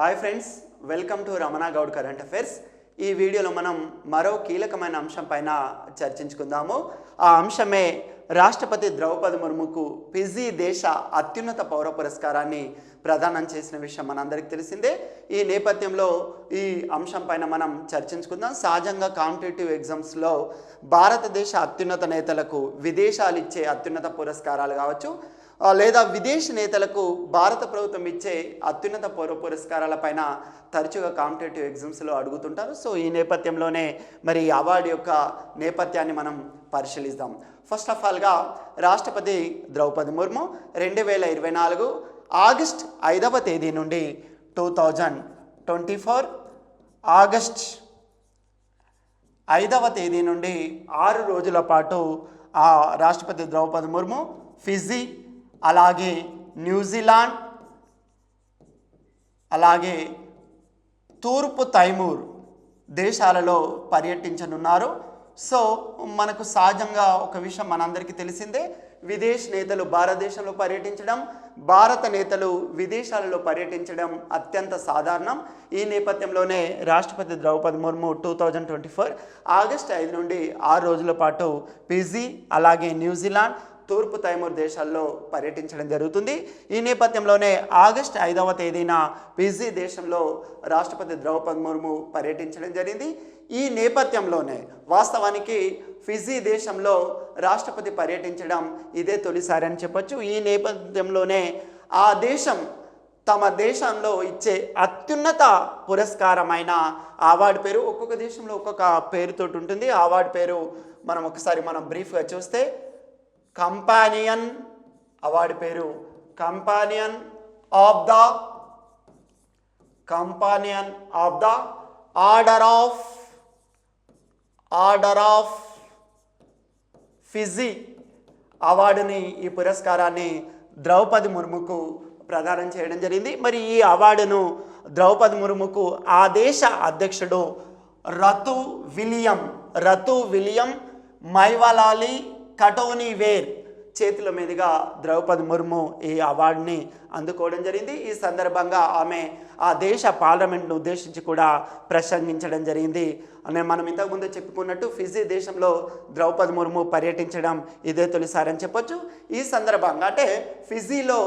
Hi friends welcome to Ramana Goud current affairs ఈ వీడియోలో మనం మరో కీలకమైన అంశం పైన చర్చించుకుందాము. ఆ అంశమే రాష్ట్రపతి ద్రౌపది ముర్ముకు ఫిజీ దేశ అత్యున్నత పౌర పురస్కారాన్ని ప్రదానం చేసిన విషయం మనందరికీ తెలిసిందే. ఈ నేపథ్యంలో ఈ అంశం పైన మనం చర్చించుకుందాం. సహజంగా కాంపిటేటివ్ ఎగ్జామ్స్లో భారతదేశ అత్యున్నత నేతలకు విదేశాలు ఇచ్చే అత్యున్నత పురస్కారాలు కావచ్చు. లేదా విదేశీ నేతలకు భారత ప్రభుత్వం ఇచ్చే అత్యున్నత పౌర పురస్కారాలపైన తరచుగా కాంపిటేటివ్ ఎగ్జామ్స్లో అడుగుతుంటారు. సో ఈ నేపథ్యంలోనే మరి అవార్డు యొక్క నేపథ్యాన్ని మనం పరిశీలిద్దాం. ఫస్ట్ ఆఫ్ ఆల్గా రాష్ట్రపతి ద్రౌపది ముర్ము రెండు వేల ఇరవై నాలుగు ఆగస్ట్ ఐదవ తేదీ నుండి two thousand twenty four August ఐదవ తేదీ నుండి ఆరు రోజుల పాటు ఆ రాష్ట్రపతి ద్రౌపది ముర్ము ఫిజీ అలాగే న్యూజిలాండ్ అలాగే తూర్పు తైమూర్ దేశాలలో పర్యటించనున్నారు. సో మనకు సహజంగా ఒక విషయం మనందరికీ తెలిసిందే విదేశ నేతలు భారతదేశంలో పర్యటించడం భారత నేతలు విదేశాలలో పర్యటించడం అత్యంత సాధారణం. ఈ నేపథ్యంలోనే రాష్ట్రపతి Draupadi Murmu two thousand twenty four August ఐదు నుండి ఆరు రోజుల పాటు పీజీ అలాగే న్యూజిలాండ్ తూర్పు తైమూర్ దేశాల్లో పర్యటించడం జరుగుతుంది. ఈ నేపథ్యంలోనే ఆగస్ట్ ఐదవ తేదీన ఫిజీ దేశంలో రాష్ట్రపతి ద్రౌపది ముర్ము పర్యటించడం జరిగింది. ఈ నేపథ్యంలోనే వాస్తవానికి ఫిజీ దేశంలో రాష్ట్రపతి పర్యటించడం ఇదే తొలిసారి అని చెప్పొచ్చు. ఈ నేపథ్యంలోనే ఆ దేశం తమ దేశంలో ఇచ్చే అత్యున్నత పురస్కారమైన అవార్డు పేరు ఒక్కొక్క దేశంలో ఒక్కొక్క పేరుతోటి ఉంటుంది. అవార్డు పేరు మనం ఒకసారి మనం బ్రీఫ్గా చూస్తే కంపానియన్ అవార్డు పేరు companion of the companion of the order of order of Fiji అవార్డుని ఈ పురస్కారాన్ని ద్రౌపది ముర్ముకు ప్రదానం చేయడం జరిగింది. మరి ఈ అవార్డును ద్రౌపది ముర్ముకు ఆ దేశ అధ్యక్షుడు Ratu William Ratu William Maivalili Katonivere చేతుల మీదుగా ద్రౌపది ముర్ము ఈ అవార్డుని అందుకోవడం జరిగింది. ఈ సందర్భంగా ఆమె ఆ దేశ పార్లమెంట్ను ఉద్దేశించి కూడా ప్రసంగించడం జరిగింది. అనే మనం ఇంతకుముందు చెప్పుకున్నట్టు ఫిజీ దేశంలో ద్రౌపది ముర్ము పర్యటించడం ఇదే తొలిసారి అని చెప్పొచ్చు. ఈ సందర్భంగా అంటే ఫిజీలో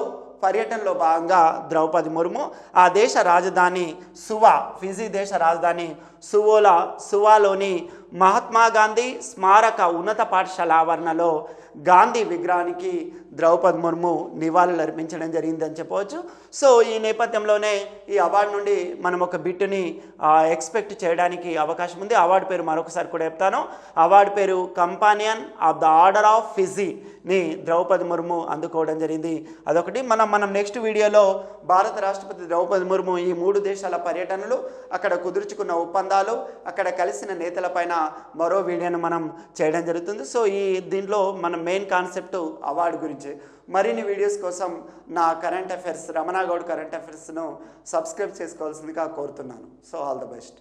పర్యటనలో భాగంగా ద్రౌపది ముర్ము ఆ దేశ రాజధాని సువా ఫిజీ దేశ రాజధాని సువోలా సువాలోని మహాత్మా గాంధీ స్మారక ఉన్నత పాఠశాల ఆవరణలో గాంధీ విగ్రహానికి ద్రౌపది ముర్ము నివాళులు అర్పించడం జరిగిందని చెప్పవచ్చు. సో ఈ నేపథ్యంలోనే ఈ అవార్డు నుండి మనం ఒక బిట్టుని ఎక్స్పెక్ట్ చేయడానికి అవకాశం ఉంది. అవార్డు పేరు మరొకసారి కూడా చెప్తాను. అవార్డు పేరు companion of the order of ఫిజీని Draupadi Murmu అందుకోవడం జరిగింది. అదొకటి. మనం మనం నెక్స్ట్ వీడియోలో భారత రాష్ట్రపతి ద్రౌపది ముర్ము ఈ మూడు దేశాల పర్యటనలు అక్కడ కుదుర్చుకున్న ఒప్పందాలు అక్కడ కలిసిన నేతలపైన మరో వీడియోను మనం చేయడం జరుగుతుంది. సో ఈ దీంట్లో మన మెయిన్ కాన్సెప్ట్ అవార్డు గురించి మరిన్ని వీడియోస్ కోసం నా కరెంట్ అఫైర్స్ రమణాగౌడ్ కరెంట్ అఫైర్స్ను సబ్స్క్రైబ్ చేసుకోవాల్సిందిగా కోరుతున్నాను. So all the best